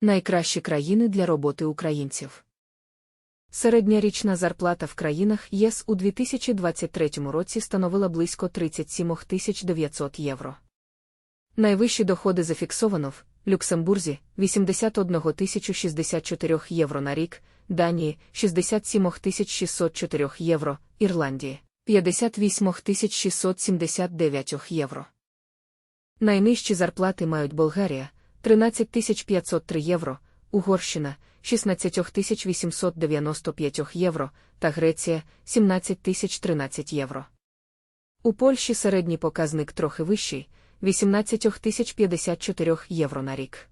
Найкращі країни для роботи українців. Середня річна зарплата в країнах ЄС у 2023 році становила близько 37 900 євро. Найвищі доходи зафіксовано в Люксембурзі 81 064 євро на рік, Данії 67 604 євро, Ірландії 58 679 євро. Найнижчі зарплати мають Болгарія 13 503 євро, Угорщина 16 895 євро та Греція 17 013 євро. У Польщі середній показник трохи вищий 18 054 євро на рік.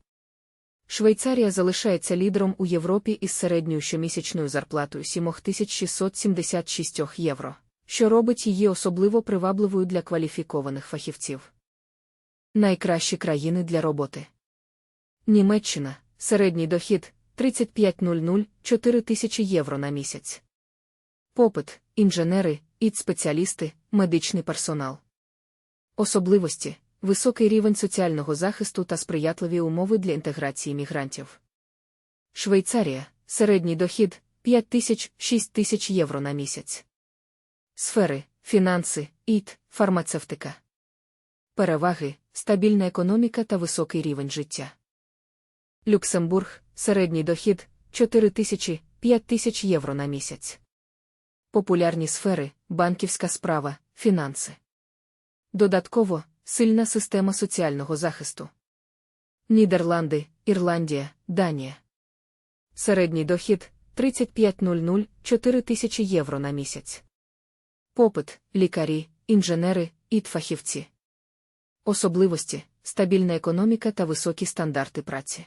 Швейцарія залишається лідером у Європі із середньою щомісячною зарплатою 7676 євро, що робить її особливо привабливою для кваліфікованих фахівців. Найкращі країни для роботи. Німеччина середній дохід 3500 тисячі євро на місяць. Попит, інженери, ІТ-спеціалісти, медичний персонал. Особливості високий рівень соціального захисту та сприятливі умови для інтеграції мігрантів. Швейцарія середній дохід 5 тисяч 6 тисяч євро на місяць. Сфери, фінанси, ІТ, фармацевтика. Переваги, стабільна економіка та високий рівень життя. Люксембург середній дохід 4 тисячі 5 тисяч євро на місяць. Популярні сфери, банківська справа, фінанси. Додатково сильна система соціального захисту. Нідерланди, Ірландія, Данія. Середній дохід 3500 4 тисячі євро на місяць. Попит, лікарі, інженери, ІТ-фахівці. Особливості, стабільна економіка та високі стандарти праці.